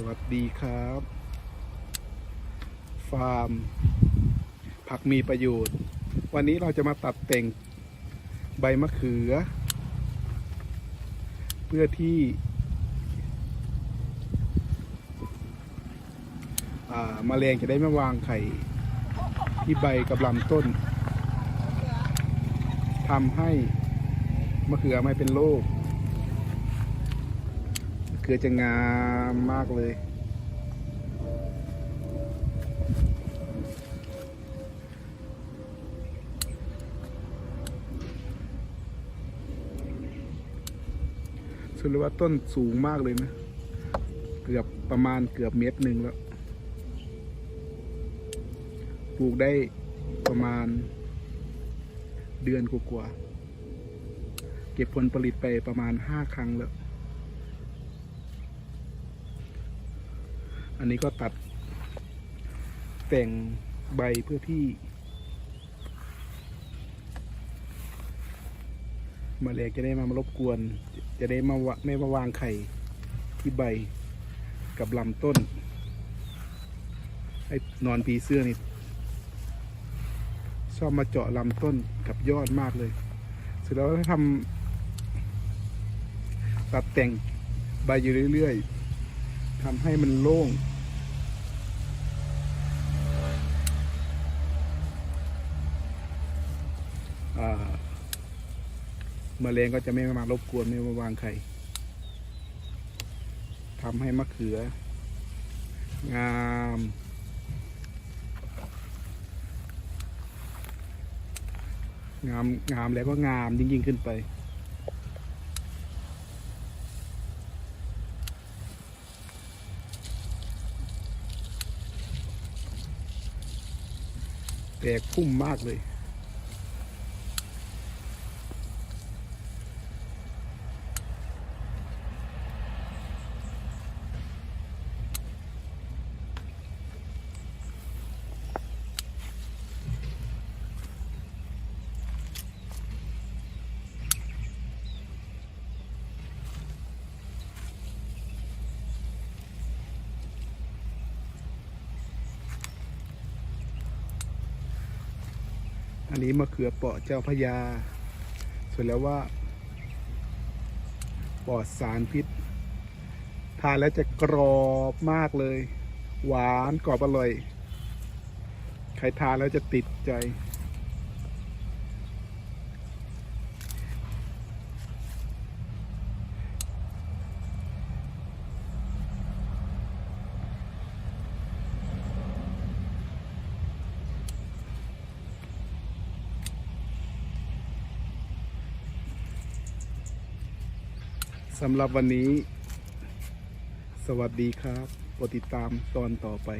สวัสดีครับ ฟาร์ม ผักมีประโยชน์ วันนี้เราจะมาตัดแต่งใบมะเขือ เพื่อที่อ่าแมลงจะได้ไม่วางไข่ที่ใบกับลำต้นทำให้มะเขือไม่เป็นโรค มะเขือจะงามมากเลย สุดเลยว่าต้นสูงมากเลยนะ เกือบประมาณเกือบเมตรหนึ่งแล้ว ปลูกได้ประมาณเดือนกว่าๆเก็บผลผลิตไปประมาณห้าครั้งแล้ว อันนี้ก็ตัด แต่งใบเพื่อที่มแมลงจะได้มามารบกวน จะได้มาวะไม่มาวางไข่ที่ใบกับลำต้น ไอ้นอนผีเสื้อนี่ชอบมาเจาะลำต้นกับยอดมากเลย เสร็จแล้วทำตัดแต่งใบอยู่เรื่อยๆ ทำให้มันโล่งอ่าแมลงก็จะไม่มารบกวนไม่มาวางไข่ทำให้มะเขือ งามงามงามแล้วก็งามยิ่งยิ่งขึ้นไป แต อันนี้มะเขือเปราะเจ้าพระยา ส่วนแล้วว่าปลอดสารพิษ ทานแล้วจะกรอบมากเลย หวานกรอบอร่อย ใครทานแล้วจะติดใจ สำหรับวันนี้ สวัสดีครับกดติดตามตอนต่อไป